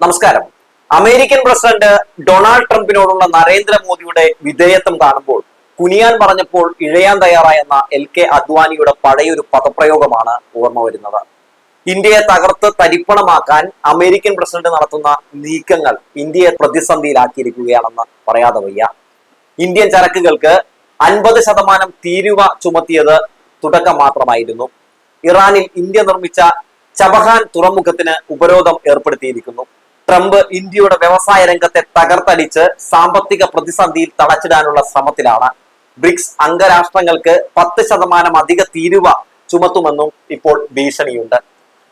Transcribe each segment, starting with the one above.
നമസ്കാരം. American president Donald ട്രംപിനോടുള്ള നരേന്ദ്രമോദിയുടെ വിധേയത്വം കാണുമ്പോൾ കുനിയാൻ പറഞ്ഞപ്പോൾ ഇഴയാൻ തയ്യാറായെന്ന എൽ കെ അദ്വാനിയുടെ പഴയൊരു പദപ്രയോഗമാണ് ഓർമ്മ വരുന്നത്. ഇന്ത്യയെ തകർത്ത് തരിപ്പണമാക്കാൻ അമേരിക്കൻ പ്രസിഡന്റ് നടത്തുന്ന നീക്കങ്ങൾ ഇന്ത്യയെ പ്രതിസന്ധിയിലാക്കിയിരിക്കുകയാണെന്ന് പറയാതെ വയ്യ. ഇന്ത്യൻ ചരക്കുകൾക്ക് അൻപത് ശതമാനം തീരുവ ചുമത്തിയത് തുടക്കം മാത്രമായിരുന്നു. ഇറാനിൽ ഇന്ത്യ നിർമ്മിച്ച ചബഹാൻ തുറമുഖത്തിന് ഉപരോധം ഏർപ്പെടുത്തിയിരിക്കുന്നു. ട്രംപ് ഇന്ത്യയുടെ വ്യവസായ രംഗത്തെ തകർത്തടിച്ച് സാമ്പത്തിക പ്രതിസന്ധിയിൽ തളച്ചിടാനുള്ള ശ്രമത്തിലാണ്. ബ്രിക്സ് അംഗരാഷ്ട്രങ്ങൾക്ക് പത്ത് ശതമാനം അധിക തീരുവ ചുമത്തുമെന്നും ഇപ്പോൾ ഭീഷണിയുണ്ട്.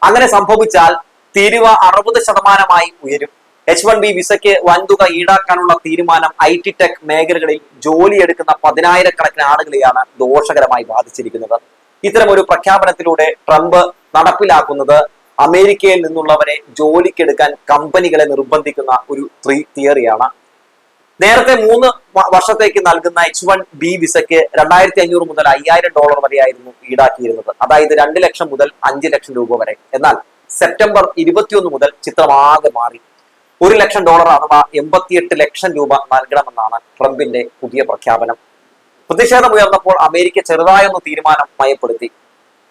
അങ്ങനെ സംഭവിച്ചാൽ തീരുവ അറുപത് ശതമാനമായി ഉയരും. എച്ച് വൺ ബി വിസയ്ക്ക് വൻതുക ഈടാക്കാനുള്ള തീരുമാനം ഐ ടി ടെക് മേഖലകളിൽ ജോലിയെടുക്കുന്ന പതിനായിരക്കണക്കിന് ആളുകളെയാണ് ദോഷകരമായി ബാധിച്ചിരിക്കുന്നത്. ഇത്തരം ഒരു പ്രഖ്യാപനത്തിലൂടെ ട്രംപ് നടപ്പിലാക്കുന്നത് അമേരിക്കയിൽ നിന്നുള്ളവരെ ജോലിക്കെടുക്കാൻ കമ്പനികളെ നിർബന്ധിക്കുന്ന ഒരു ത്രീ തിയറിയാണ്. നേരത്തെ മൂന്ന് വർഷത്തേക്ക് നൽകുന്ന എച്ച് വൺ ബി വിസയ്ക്ക് രണ്ടായിരത്തി അഞ്ഞൂറ് മുതൽ അയ്യായിരം ഡോളർ വരെയായിരുന്നു ഈടാക്കിയിരുന്നത്. അതായത് രണ്ട് ലക്ഷം മുതൽ അഞ്ച് ലക്ഷം രൂപ വരെ. എന്നാൽ സെപ്റ്റംബർ ഇരുപത്തിയൊന്ന് മുതൽ ചിത്രമാകെ മാറി. ഒരു ലക്ഷം ഡോളർ അഥവാ എൺപത്തിയെട്ട് ലക്ഷം രൂപ നൽകണമെന്നാണ് ട്രംപിന്റെ പുതിയ പ്രഖ്യാപനം. പ്രതിഷേധം ഉയർന്നപ്പോൾ അമേരിക്ക ചെറുതായൊന്ന് തീരുമാനം മയപ്പെടുത്തി.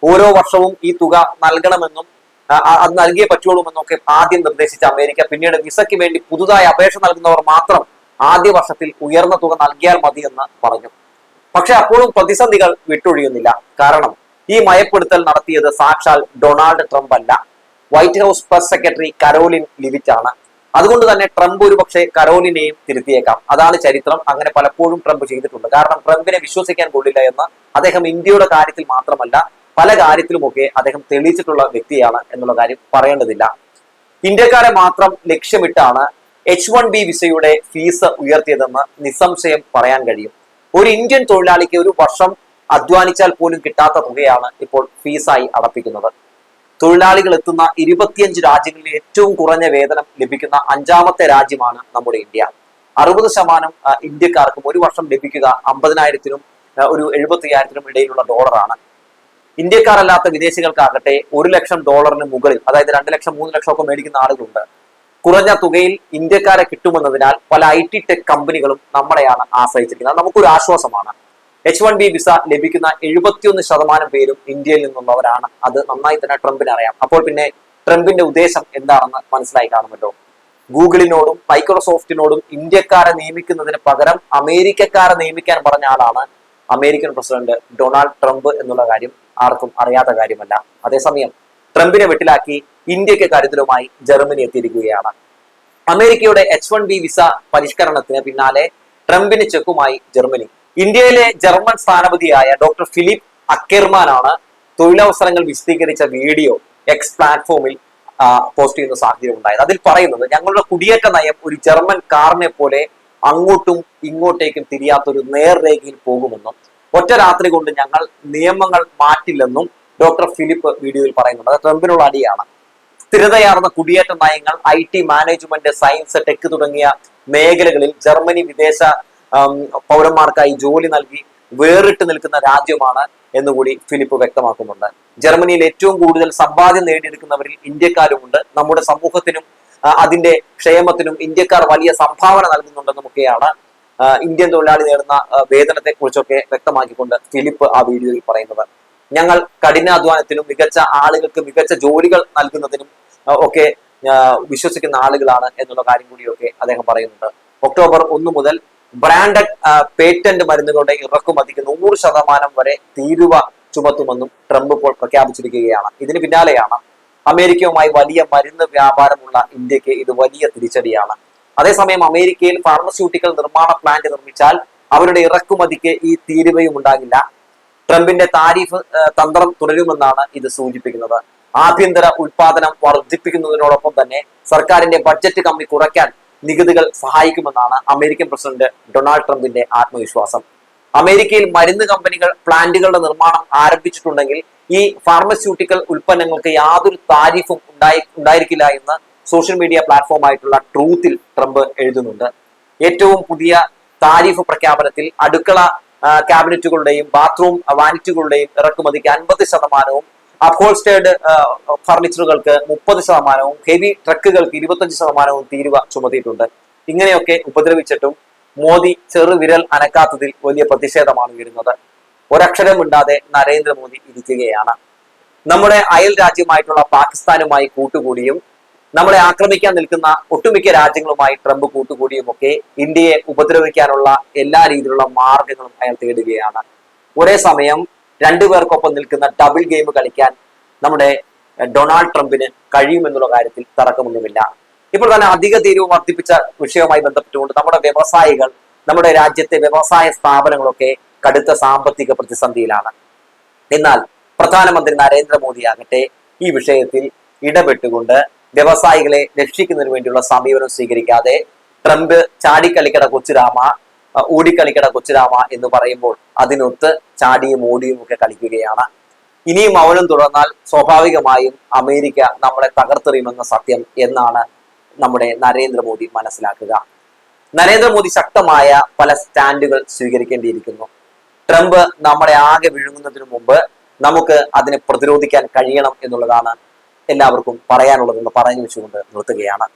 ഓരോ വർഷവും ഈ തുക നൽകണമെന്നും അത് നൽകിയേ പറ്റുള്ളൂമെന്നൊക്കെ ആദ്യം നിർദ്ദേശിച്ച അമേരിക്ക. പിന്നീട് വിസയ്ക്ക് വേണ്ടി പുതുതായി അപേക്ഷ നൽകുന്നവർ മാത്രം ആദ്യ വർഷത്തിൽ ഉയർന്ന തുക നൽകിയാൽ മതി എന്ന് പറഞ്ഞു. പക്ഷെ അപ്പോഴും പ്രതിസന്ധികൾ വിട്ടൊഴിയുന്നില്ല. കാരണം ഈ മയപ്പെടുത്തൽ നടത്തിയത് സാക്ഷാൽ ഡൊണാൾഡ് ട്രംപ് അല്ല. White House press secretary Karoline ആണ് അതുകൊണ്ട് തന്നെ ട്രംപ് ഒരു പക്ഷേ കരോലിനെയും തിരുത്തിയേക്കാം. അതാണ് ചരിത്രം. അങ്ങനെ പലപ്പോഴും ട്രംപ് ചെയ്തിട്ടുണ്ട്. കാരണം ട്രംപിനെ വിശ്വസിക്കാൻ കൊള്ളില്ല എന്ന് അദ്ദേഹം ഇന്ത്യയുടെ കാര്യത്തിൽ മാത്രമല്ല പല കാര്യത്തിലുമൊക്കെ അദ്ദേഹം തെളിയിച്ചിട്ടുള്ള വ്യക്തിയാണ് എന്നുള്ള കാര്യം പറയേണ്ടതില്ല. ഇന്ത്യക്കാരെ മാത്രം ലക്ഷ്യമിട്ടാണ് എച്ച് വൺ ബി വിസയുടെ ഫീസ് ഉയർത്തിയതെന്ന് നിസ്സംശയം പറയാൻ കഴിയും. ഒരു ഇന്ത്യൻ തൊഴിലാളിക്ക് ഒരു വർഷം അധ്വാനിച്ചാൽ പോലും കിട്ടാത്ത തുകയാണ് ഇപ്പോൾ ഫീസായി അടപ്പിക്കുന്നത്. തൊഴിലാളികൾ എത്തുന്ന ഇരുപത്തിയഞ്ച് രാജ്യങ്ങളിൽ ഏറ്റവും കുറഞ്ഞ വേതനം ലഭിക്കുന്ന അഞ്ചാമത്തെ രാജ്യമാണ് നമ്മുടെ ഇന്ത്യ. അറുപത് ശതമാനം ഇന്ത്യക്കാർക്കും ഒരു വർഷം ലഭിക്കുക അമ്പതിനായിരത്തിനും ഒരു എഴുപത്തി ഇടയിലുള്ള ഡോളറാണ്. ഇന്ത്യക്കാരല്ലാത്ത വിദേശികൾക്കാകട്ടെ ഒരു ലക്ഷം ഡോളറിന് മുകളിൽ അതായത് രണ്ട് ലക്ഷം മൂന്ന് ലക്ഷം ഒക്കെ മേടിക്കുന്ന ആളുകളുണ്ട്. കുറഞ്ഞ തുകയിൽ ഇന്ത്യക്കാരെ കിട്ടുമെന്നതിനാൽ പല ഐ ടി ടെക് കമ്പനികളും നമ്മളെയാണ് ആശ്രയിച്ചിരിക്കുന്നത്. നമുക്കൊരു ആശ്വാസമാണ്. എച്ച് വൺ ബി വിസ ലഭിക്കുന്ന എഴുപത്തിയൊന്ന് ശതമാനം പേരും ഇന്ത്യയിൽ നിന്നുള്ളവരാണ്. അത് നന്നായി തന്നെ ട്രംപിന് അറിയാം. അപ്പോൾ പിന്നെ ട്രംപിന്റെ ഉദ്ദേശം എന്താണെന്ന് മനസ്സിലായി കാണുമല്ലോ. ഗൂഗിളിനോടും മൈക്രോസോഫ്റ്റിനോടും ഇന്ത്യക്കാരെ നിയമിക്കുന്നതിന് പകരം അമേരിക്കക്കാരെ നിയമിക്കാൻ പറഞ്ഞ ആളാണ് അമേരിക്കൻ പ്രസിഡന്റ് ഡൊണാൾഡ് ട്രംപ് എന്നുള്ള കാര്യം ആർക്കും അറിയാത്ത കാര്യമല്ല. അതേസമയം ട്രംപിനെ വെട്ടിലാക്കി ഇന്ത്യയ്ക്ക് കരുതലുമായി ജർമ്മനി എത്തിയിരിക്കുകയാണ്. അമേരിക്കയുടെ എച്ച് വൺ ബി വിസ പരിഷ്കരണത്തിന് പിന്നാലെ ട്രംപിന് ചെക്കുമായി ജർമ്മനി. ഇന്ത്യയിലെ ജർമ്മൻ സ്ഥാനപതിയായ ഡോക്ടർ ഫിലിപ്പ് അക്കെർമാനാണ് തൊഴിലവസരങ്ങൾ വിശദീകരിച്ച വീഡിയോ എക്സ് പ്ലാറ്റ്ഫോമിൽ പോസ്റ്റ് ചെയ്യുന്ന സാഹചര്യം ഉണ്ടായത്. അതിൽ പറയുന്നത് ഞങ്ങളുടെ കുടിയേറ്റ നയം ഒരു ജർമ്മൻ കാറിനെ പോലെ അങ്ങോട്ടും ഇങ്ങോട്ടേക്കും തിരിയാത്തൊരു നേർരേഖയിൽ പോകുമെന്നും ഒറ്റ രാത്രി കൊണ്ട് ഞങ്ങൾ നിയമങ്ങൾ മാറ്റില്ലെന്നും ഡോക്ടർ ഫിലിപ്പ് വീഡിയോയിൽ പറയുന്നുണ്ട്. ട്രംപിനുള്ള അടിയാണ്. സ്ഥിരതയാർന്ന കുടിയേറ്റ നയങ്ങൾ I T management science tech തുടങ്ങിയ മേഖലകളിൽ ജർമ്മനി വിദേശ പൗരന്മാർക്കായി ജോലി നൽകി വേറിട്ട് നിൽക്കുന്ന രാജ്യമാണ് എന്നുകൂടി ഫിലിപ്പ് വ്യക്തമാക്കുന്നുണ്ട്. ജർമ്മനിയിൽ ഏറ്റവും കൂടുതൽ സമ്പാദ്യം നേടിയെടുക്കുന്നവരിൽ ഇന്ത്യക്കാരുമുണ്ട്. നമ്മുടെ സമൂഹത്തിനും അതിന്റെ ക്ഷേമത്തിനും ഇന്ത്യക്കാർ വലിയ സംഭാവന നൽകുന്നുണ്ടെന്നുമൊക്കെയാണ് ഇന്ത്യൻ തൊഴിലാളി നേടുന്ന വേതനത്തെ കുറിച്ചൊക്കെ വ്യക്തമാക്കിക്കൊണ്ട് ഫിലിപ്പ് ആ വീഡിയോയിൽ പറയുന്നത്. ഞങ്ങൾ കഠിനാധ്വാനത്തിനും മികച്ച ആളുകൾക്ക് മികച്ച ജോലികൾ നൽകുന്നതിനും ഒക്കെ വിശ്വസിക്കുന്ന ആളുകളാണ് എന്നുള്ള കാര്യം കൂടിയൊക്കെ അദ്ദേഹം പറയുന്നുണ്ട്. ഒക്ടോബർ ഒന്ന് മുതൽ ബ്രാൻഡഡ് പേറ്റന്റ് മരുന്നുകളുടെ ഇറക്കുമതിക്ക് നൂറ് ശതമാനം വരെ തീരുവ ചുമത്തുമെന്നും ട്രംപ് ഇപ്പോൾ പ്രഖ്യാപിച്ചിരിക്കുകയാണ്. ഇതിന് പിന്നാലെയാണ് അമേരിക്കയുമായി വലിയ മരുന്ന് വ്യാപാരമുള്ള ഇന്ത്യയ്ക്ക് ഇത് വലിയ തിരിച്ചടിയാണ്. അതേസമയം അമേരിക്കയിൽ ഫാർമസ്യൂട്ടിക്കൽ നിർമ്മാണ പ്ലാന്റ് നിർമ്മിച്ചാൽ അവരുടെ ഇറക്കുമതിക്ക് ഈ തീരുവയും ഉണ്ടാകില്ല. ട്രംപിന്റെ താരിഫ് തന്ത്രം തുടരുമെന്നാണ് ഇത് സൂചിപ്പിക്കുന്നത്. ആഭ്യന്തര ഉൽപാദനം വർദ്ധിപ്പിക്കുന്നതിനോടൊപ്പം തന്നെ സർക്കാരിന്റെ ബഡ്ജറ്റ് കമ്മി കുറയ്ക്കാൻ നികുതികൾ സഹായിക്കുമെന്നാണ് അമേരിക്കൻ പ്രസിഡന്റ് ഡൊണാൾഡ് ട്രംപിന്റെ ആത്മവിശ്വാസം. അമേരിക്കയിൽ മരുന്ന് കമ്പനികൾ പ്ലാന്റുകളുടെ നിർമ്മാണം ആരംഭിച്ചിട്ടുണ്ടെങ്കിൽ ഈ ഫാർമസ്യൂട്ടിക്കൽ ഉൽപ്പന്നങ്ങൾക്ക് യാതൊരു താരിഫും ഉണ്ടായി ഉണ്ടായിരിക്കില്ല എന്ന് സോഷ്യൽ മീഡിയ പ്ലാറ്റ്ഫോം ആയിട്ടുള്ള ട്രൂത്തിൽ ട്രംപ് എഴുതുന്നുണ്ട്. ഏറ്റവും പുതിയ താരിഫ് പ്രഖ്യാപനത്തിൽ അടുക്കള ക്യാബിനറ്റുകളുടെയും ബാത്റൂം വാനിറ്റുകളുടെയും ഇറക്കുമതിക്ക് അൻപത് ശതമാനവും അപ്ഹോൾസ്റ്റേഡ് ഫർണിച്ചറുകൾക്ക് മുപ്പത് ശതമാനവും ഹെവി ട്രക്കുകൾക്ക് ഇരുപത്തഞ്ച് ശതമാനവും തീരുവ ചുമത്തിയിട്ടുണ്ട്. ഇങ്ങനെയൊക്കെ ഉപദ്രവിച്ചിട്ടും മോദി ചെറുവിരൽ അനക്കാത്തതിൽ വലിയ പ്രതിഷേധമാണ് ഉയരുന്നത്. ഒരക്ഷരം മിണ്ടാതെ നരേന്ദ്രമോദി ഇരിക്കുകയാണ്. നമ്മുടെ അയൽ രാജ്യമായിട്ടുള്ള പാകിസ്ഥാനുമായി കൂട്ടുകൂടിയും നമ്മളെ ആക്രമിക്കാൻ നിൽക്കുന്ന ഒട്ടുമിക്ക രാജ്യങ്ങളുമായി ട്രംപ് കൂട്ടുകൂടിയും ഒക്കെ ഇന്ത്യയെ ഉപദ്രവിക്കാനുള്ള എല്ലാ രീതിയിലുള്ള മാർഗങ്ങളും അയാൾ തേടുകയാണ്. ഒരേ സമയം രണ്ടു പേർക്കൊപ്പം നിൽക്കുന്ന ഡബിൾ ഗെയിം കളിക്കാൻ നമ്മുടെ ഡൊണാൾഡ് ട്രംപിന് കഴിയുമെന്നുള്ള കാര്യത്തിൽ തർക്കമൊന്നുമില്ല. ഇപ്പോൾ തന്നെ അധിക തീരുവ വർദ്ധിപ്പിച്ച വിഷയവുമായി ബന്ധപ്പെട്ടുകൊണ്ട് നമ്മുടെ വ്യവസായികൾ നമ്മുടെ രാജ്യത്തെ വ്യവസായ സ്ഥാപനങ്ങളൊക്കെ കടുത്ത സാമ്പത്തിക പ്രതിസന്ധിയിലാണ്. എന്നാൽ പ്രധാനമന്ത്രി നരേന്ദ്രമോദി ആകട്ടെ ഈ വിഷയത്തിൽ ഇടപെട്ടുകൊണ്ട് വ്യവസായികളെ രക്ഷിക്കുന്നതിന് വേണ്ടിയുള്ള സമീപനം സ്വീകരിക്കാതെ ട്രംപ് ചാടിക്കളിക്കട കൊച്ചുരാമ ഓടിക്കളിക്കട കൊച്ചുരാമ എന്ന് പറയുമ്പോൾ അതിനൊത്ത് ചാടിയും ഓടിയും ഒക്കെ കളിക്കുകയാണ്. ഇനിയും മൗനം തുടർന്നാൽ സ്വാഭാവികമായും അമേരിക്ക നമ്മളെ തകർത്തെറിയുമെന്ന സത്യം എന്നാണ് നമ്മുടെ നരേന്ദ്രമോദി മനസ്സിലാക്കുക. നരേന്ദ്രമോദി ശക്തമായ പല സ്റ്റാൻഡുകൾ സ്വീകരിക്കേണ്ടിയിരിക്കുന്നു. ട്രംപ് നമ്മളെ ആകെ വിഴുങ്ങുന്നതിനു മുമ്പ് നമുക്ക് അതിനെ പ്രതിരോധിക്കാൻ കഴിയണം എന്നുള്ളതാണ് എല്ലാവർക്കും പറയാനുള്ളതെന്ന് പറഞ്ഞു വെച്ചുകൊണ്ട് നിർത്തുകയാണ്.